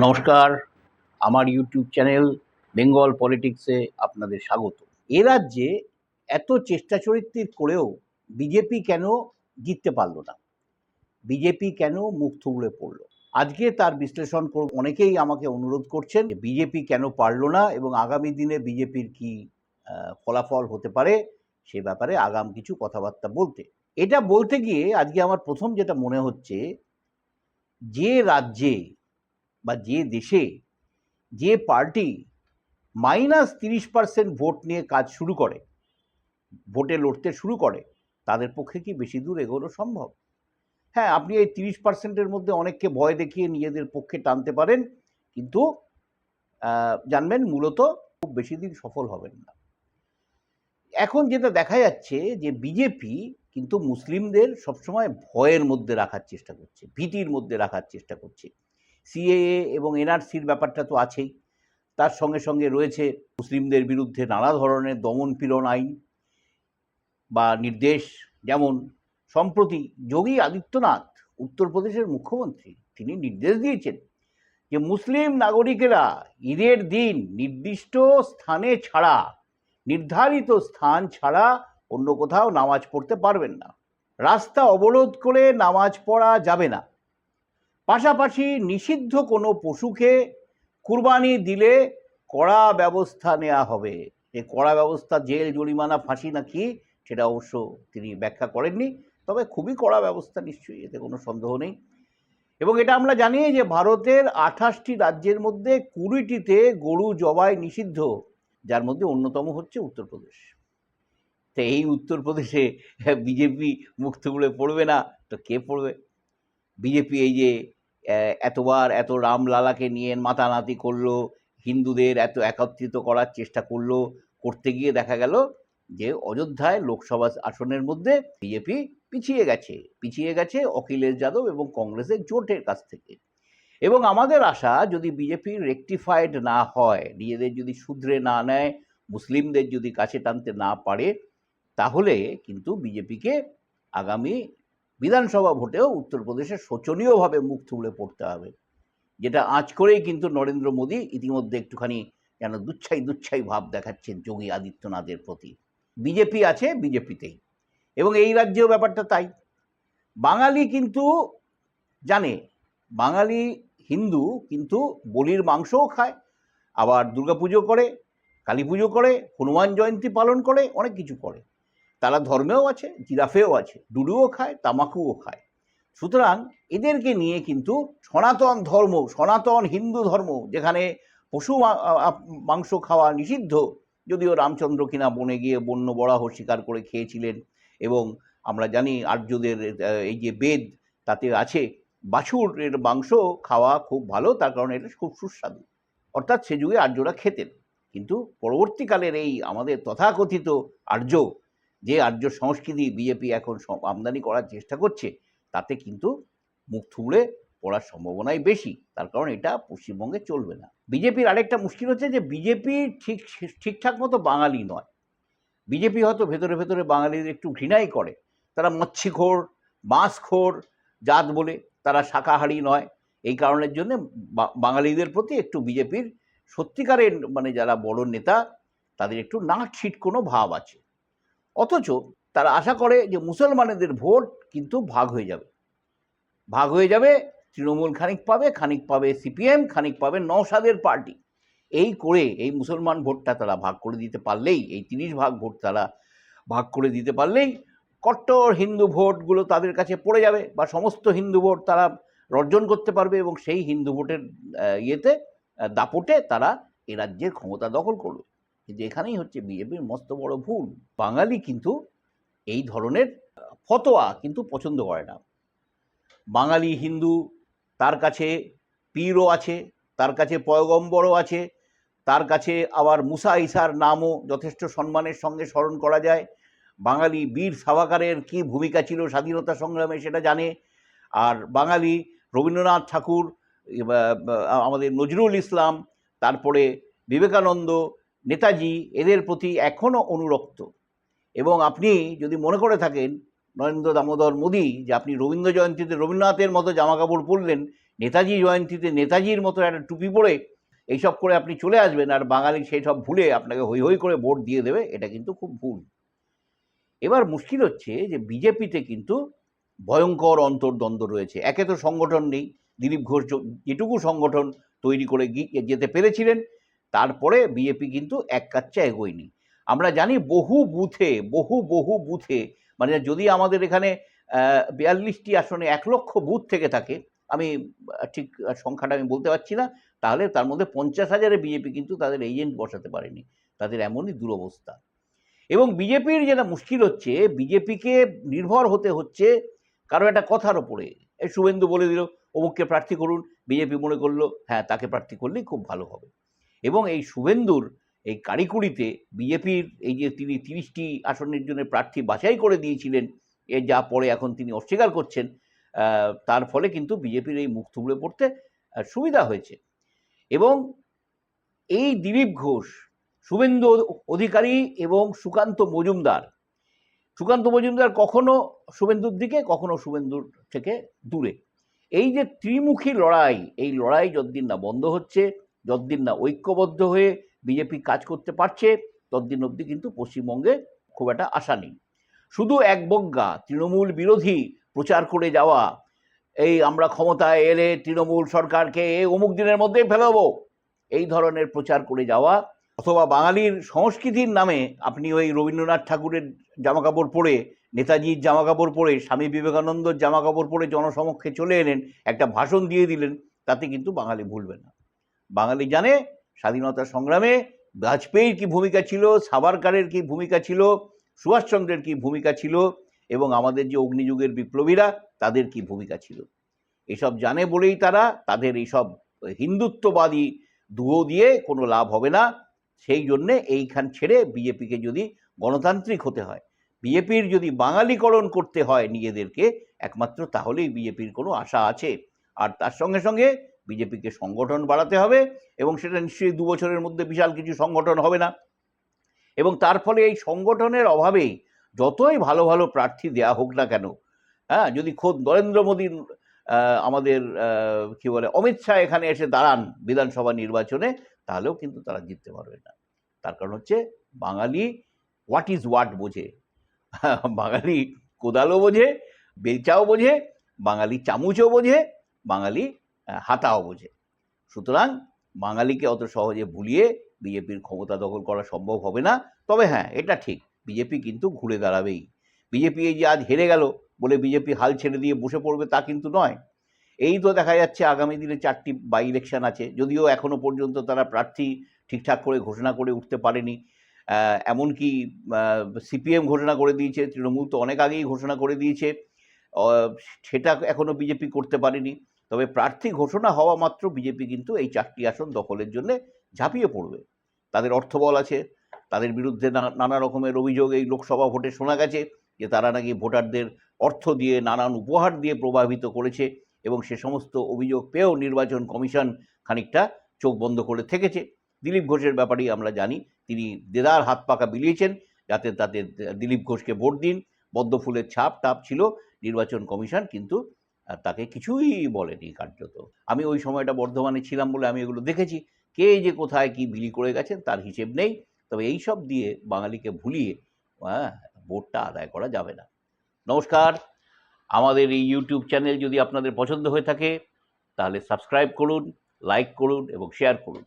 নমস্কার, আমার YouTube channel Bengal পলিটিক্সে আপনাদের স্বাগত। এ রাজ্যে এত চেষ্টা চরিত্রের করেও বিজেপি কেন জিততে পারল না? বিজেপি কেন মুখ থুবড়ে পড়ল? আজকে তার বিশ্লেষণ করব, অনেকেই আমাকে অনুরোধ করছেন বিজেপি কেন পারল না এবং আগামী দিনে বিজেপির কি ফলাফল হতে পারে সে ব্যাপারে আগাম কিছু কথাবার্তা বলতে। এটা বলতে গিয়ে আজকে আমার প্রথম যেটা মনে হচ্ছে, যে রাজ্যে বা যে দেশে যে পার্টি মাইনাস তিরিশ পার্সেন্ট ভোট নিয়ে কাজ শুরু করে ভোটে লড়তে শুরু করে, তাদের পক্ষে কি বেশি দূর এগোনো সম্ভব? হ্যাঁ আপনি এই তিরিশ পার্সেন্টের মধ্যে অনেককে ভয় দেখিয়ে নিজেদের পক্ষে টানতে পারেন, কিন্তু জানবেন মূলত খুব বেশি দিন সফল হবেন না। এখন যেটা দেখা যাচ্ছে যে বিজেপি কিন্তু মুসলিমদের সবসময় ভয়ের মধ্যে রাখার চেষ্টা করছে, ভীতির মধ্যে রাখার চেষ্টা করছে। সিএএ এবং এনআরসির ব্যাপারটা তো আছেই। তার সঙ্গে সঙ্গে রয়েছে মুসলিমদের বিরুদ্ধে নানা ধরনের দমন পীড়ন আইন বা নির্দেশ, যেমন সম্প্রতি যোগী আদিত্যনাথ, উত্তরপ্রদেশের মুখ্যমন্ত্রী, তিনি নির্দেশ দিয়েছেন যে মুসলিম নাগরিকেরা ঈদের দিন নির্দিষ্ট স্থানে ছাড়া, নির্ধারিত স্থান ছাড়া অন্য কোথাও নামাজ পড়তে পারবেন না। রাস্তা অবরোধ করে নামাজ পড়া যাবে না। পাশাপাশি নিষিদ্ধ কোনো পশুকে কুরবানি দিলে কড়া ব্যবস্থা নেওয়া হবে। যে কড়া ব্যবস্থা, জেল, জরিমানা, ফাঁসি নাকি সেটা অবশ্য তিনি ব্যাখ্যা করেননি। তবে খুবই কড়া ব্যবস্থা নিশ্চয়ই, এতে কোনো সন্দেহ নেই। এবং এটা আমরা জানি যে ভারতের আঠাশটি রাজ্যের মধ্যে কুড়িটিতে গরু জবাই নিষিদ্ধ, যার মধ্যে অন্যতম হচ্ছে উত্তরপ্রদেশ। তো এই উত্তরপ্রদেশে বিজেপি মুখ থুবড়ে পড়বে না, তো কে পড়বে? বিজেপি এই যে এতবার এত রামলালাকে নিয়ে মাতানাতি করল, হিন্দুদের এত একত্রিত করার চেষ্টা করল, করতে গিয়ে দেখা গেল যে অযোধ্যায় লোকসভা আসনের মধ্যে বিজেপি পিছিয়ে গেছে পিছিয়ে গেছে অখিলেশ যাদব এবং কংগ্রেসের জোটের কাছ থেকে। এবং আমাদের আশা, যদি বিজেপি রেকটিফাইড না হয়, নিজেদের যদি শুধরে না নেয়, মুসলিমদের যদি কাছে টানতে না পারে, তাহলে কিন্তু বিজেপিকে আগামী বিধানসভা ভোটেও উত্তরপ্রদেশে শোচনীয়ভাবে মুখ থুবড়ে পড়তে হবে, যেটা আঁচ করেই কিন্তু নরেন্দ্র মোদী ইতিমধ্যে একটুখানি যেন দুচ্ছাই দুচ্ছাই ভাব দেখাচ্ছেন যোগী আদিত্যনাথের প্রতি। বিজেপি আছে, বিজেপিতেই। এবং এই রাজ্যেও ব্যাপারটা তাই। বাঙালি কিন্তু জানে, বাঙালি হিন্দু কিন্তু বলির মাংসও খায়, আবার দুর্গাপুজো করে কালী পুজো করে, হনুমান জয়ন্তী পালন করে, অনেক কিছু করে। তারা ধর্মেও আছে, জিরাফেও আছে, ডুডুও খায়, তামাকুও খায়। সুতরাং এদেরকে নিয়ে কিন্তু সনাতন ধর্ম, সনাতন হিন্দু ধর্ম, যেখানে পশু মাংস খাওয়া নিষিদ্ধ, যদিও রামচন্দ্র কিনা বনে গিয়ে বন্য বরাহ শিকার করে খেয়েছিলেন এবং আমরা জানি আর্যদের এই যে বেদ, তাতে আছে বাছুরের মাংস খাওয়া খুব ভালো, তার কারণে এটা খুব সুস্বাদু। অর্থাৎ সে যুগে আর্যরা খেতেন। কিন্তু পরবর্তীকালের এই আমাদের তথাকথিত আর্য যে আর্য সংস্কৃতি বিজেপি এখন আমদানি করার চেষ্টা করছে, তাতে কিন্তু মুখ থুবড়ে পড়ার সম্ভাবনাই বেশি। তার কারণ এটা পশ্চিমবঙ্গে চলবে না। বিজেপির আরেকটা মুশকিল হচ্ছে যে বিজেপি ঠিক ঠিকঠাক মতো বাঙালি নয়। বিজেপি হয়তো ভেতরে ভেতরে বাঙালিদের একটু ঘৃণাই করে। তারা মচ্ছিখোর মাছখোর জাত বলে তারা শাকাহারি নয়। এই কারণের জন্য বাঙালিদের প্রতি একটু বিজেপির সত্যিকারের মানে যারা বড় নেতা, তাদের একটু না ছিট কোনো ভাব আছে। অথচ তারা আশা করে যে মুসলমানেদের ভোট কিন্তু ভাগ হয়ে যাবে। ভাগ হয়ে যাবে, তৃণমূল খানিক পাবে খানিক পাবে সিপিএম, খানিক পাবে নওশাদের পার্টি। এই করে এই মুসলমান ভোটটা তারা ভাগ করে দিতে পারলেই, এই তিরিশ ভাগ ভোট তারা ভাগ করে দিতে পারলেই কট্টর হিন্দু ভোটগুলো তাদের কাছে পড়ে যাবে বা সমস্ত হিন্দু ভোট তারা অর্জন করতে পারবে এবং সেই হিন্দু ভোটের ইয়েতে দাপটে তারা এ রাজ্যের ক্ষমতা দখল করবে। কিন্তু এখানেই হচ্ছে বিজেপির মস্ত বড় ভুল, বাঙালি কিন্তু এই ধরনের ফতোয়া কিন্তু পছন্দ করে না। বাঙালি হিন্দু, তার কাছে পীরও আছে, তার কাছে পয়গম্বরও আছে, তার কাছে আবার মুসা ইসার নামও যথেষ্ট সম্মানের সঙ্গে স্মরণ করা যায়। বাঙালি বীর সাভাকারের কী ভূমিকা ছিল স্বাধীনতা সংগ্রামে সেটা জানে। আর বাঙালি রবীন্দ্রনাথ ঠাকুর আমাদের নজরুল ইসলাম, তারপরে বিবেকানন্দ নেতাজি এদের প্রতি এখনও অনুরক্ত। এবং আপনি যদি মনে করে থাকেন, নরেন্দ্র দামোদর মোদী, যে আপনি রবীন্দ্র জয়ন্তীতে রবীন্দ্রনাথের মতো জামাকাপড় পরলেন, নেতাজি জয়ন্তীতে নেতাজির মতো একটা টুপি পরে এইসব করে আপনি চলে আসবেন আর বাঙালি সেই সব ভুলে আপনাকে হই হই করে ভোট দিয়ে দেবে, এটা কিন্তু খুব ভুল। এবার মুশকিল হচ্ছে যে বিজেপিতে কিন্তু ভয়ঙ্কর অন্তর্দ্বন্দ্ব রয়েছে। একে তো সংগঠন নেই, দিলীপ ঘোষ যেটুকু সংগঠন তৈরি করে যেতে পেরেছিলেন তারপরে বিজেপি কিন্তু এক কাচ্চা এগোয়নি। আমরা জানি বহু বুথে, বহু বহু বুথে মানে যদি আমাদের এখানে বিয়াল্লিশটি আসনে এক লক্ষ বুথ থেকে থাকে, আমি ঠিক সংখ্যাটা আমি বলতে পারছি না, তাহলে তার মধ্যে পঞ্চাশ হাজারে বিজেপি কিন্তু তাদের এজেন্ট বসাতে পারেনি। তাদের এমনই দুরবস্থা। এবং বিজেপির যেটা মুশকিল হচ্ছে বিজেপিকে নির্ভর হতে হচ্ছে কারও একটা কথার ওপরে। শুভেন্দু বলে দিল, অমুককে প্রার্থী করুন বিজেপি মনে করল হ্যাঁ তাকে প্রার্থী করলেই খুব ভালো হবে। এবং এই শুভেন্দুর এই কারিকুরিতে বিজেপির এই যে তিনি তিরিশটি আসনের জন্য প্রার্থী বাছাই করে দিয়েছিলেন, এ যা পরে এখন তিনি অস্বীকার করছেন তার ফলে কিন্তু বিজেপির এই মুখ থুবড়ে পড়তে সুবিধা হয়েছে। এবং এই দিলীপ ঘোষ, শুভেন্দু অধিকারী এবং সুকান্ত মজুমদার সুকান্ত মজুমদার কখনো শুভেন্দুর দিকে, কখনো শুভেন্দুর থেকে দূরে। এই যে ত্রিমুখী লড়াই, এই লড়াই যতদিন না বন্ধ হচ্ছে যতদিন না ঐক্যবদ্ধ হয়ে বিজেপি কাজ করতে পারছে, ততদিন অবধি কিন্তু পশ্চিমবঙ্গে খুব একটা আশা নেই। শুধু এক বজ্ঞা, তৃণমূল বিরোধী প্রচার করে যাওয়া, এই আমরা ক্ষমতায় এলে তৃণমূল সরকারকে অমুক দিনের মধ্যেই ফেলাবো, এই ধরনের প্রচার করে যাওয়া, অথবা বাঙালির সংস্কৃতির নামে আপনি ওই রবীন্দ্রনাথ ঠাকুরের জামাকাপড় পরে, নেতাজির জামাকাপড় পরে, স্বামী বিবেকানন্দর জামাকাপড় পরে জনসমক্ষে চলে এলেন, একটা ভাষণ দিয়ে দিলেন, তাতে কিন্তু বাঙালি ভুলবে না। বাঙালি জানে, স্বাধীনতা সংগ্রামে বাজপেয়ীর কি ভূমিকা ছিল, সাভারকারের কি ভূমিকা ছিল, সুভাষচন্দ্রের কি ভূমিকা ছিল, এবং আমাদের যে অগ্নিযুগের বিপ্লবীরা, তাদের কি ভূমিকা ছিল? এসব জানে বলেই তারা তাদের এইসব হিন্দুত্ববাদী দুয়ো দিয়ে কোনো লাভ হবে না। সেই জন্যে এইখান ছেড়ে বিজেপিকে যদি গণতান্ত্রিক হতে হয়, বিজেপির যদি বাঙালিকরণ করতে হয় নিজেদেরকে, একমাত্র তাহলেই বিজেপির কোনো আশা আছে। আর তার সঙ্গে সঙ্গে বিজেপিকে সংগঠন বাড়াতে হবে এবং সেটা নিশ্চয়ই দু বছরের মধ্যে বিশাল কিছু সংগঠন হবে না। এবং তার ফলে এই সংগঠনের অভাবেই যতই ভালো ভালো প্রার্থী দেয়া হোক না কেন হ্যাঁ যদি খোদ নরেন্দ্র মোদীর আমাদের কি বলে, অমিত শাহ এখানে এসে দাঁড়ান বিধানসভা নির্বাচনে, তাহলেও কিন্তু তারা জিততে পারবে না। তার কারণ হচ্ছে বাঙালি হোয়াট ইজ হোয়াট বোঝে, বাঙালি কোদালও বোঝে বেলচাও বোঝে, বাঙালি চামুচও বোঝে, বাঙালি হাতাও বোঝে। সুতরাং বাঙালিকে অত সহজে ভুলিয়ে বিজেপির ক্ষমতা দখল করা সম্ভব হবে না। তবে হ্যাঁ এটা ঠিক, বিজেপি কিন্তু ঘুরে দাঁড়াবেই। বিজেপি এই যে আজ হেরে গেল বলে বিজেপি হাল ছেড়ে দিয়ে বসে পড়বে তা কিন্তু নয়। এই তো দেখা যাচ্ছে আগামী দিনে চারটি বাই ইলেকশন আছে। যদিও এখনও পর্যন্ত তারা প্রার্থী ঠিকঠাক করে ঘোষণা করে উঠতে পারেনি। এমনকি সিপিএম ঘোষণা করে দিয়েছে, তৃণমূল তো অনেক আগেই ঘোষণা করে দিয়েছে। সেটা এখনও বিজেপি করতে পারেনি। তবে প্রার্থী ঘোষণা হওয়া মাত্র বিজেপি কিন্তু এই চারটি আসন দখলের জন্য ঝাঁপিয়ে পড়বে। তাদের অর্থবল আছে, তাদের বিরুদ্ধে নানা- রকমের অভিযোগ এই লোকসভা ভোটে শোনা গেছে যে তারা নাকি ভোটারদের অর্থ দিয়ে নানান উপহার দিয়ে প্রভাবিত করেছে এবং সে সমস্ত অভিযোগ পেয়েও নির্বাচন কমিশন খানিকটা চোখ বন্ধ করে থেকেছে। দিলীপ ঘোষের ব্যাপারেই আমরা জানি, তিনি দেদার হাত পাকা বিলিয়েছেন যাতে তাতে দিলীপ ঘোষকে ভোট দিন। পদ্ম ফুলের ছাপ টাপ ছিল নির্বাচন কমিশন, কিন্তু তাকে কিছুই বলেনি কার্যত। আমি ওই সময়টা বর্ধমানে ছিলাম বলে আমি এগুলো দেখেছি। কে যে কোথায় কি বিলি করে গেছেন তার হিসেব নেই। তবে এই সব দিয়ে বাঙালিকে ভুলিয়ে হ্যাঁ ভোটটা আদায় করা যাবে না। নমস্কার। আমাদের এই ইউটিউব চ্যানেল যদি আপনাদের পছন্দ হয়ে থাকে, তাহলে সাবস্ক্রাইব করুন লাইক করুন এবং শেয়ার করুন।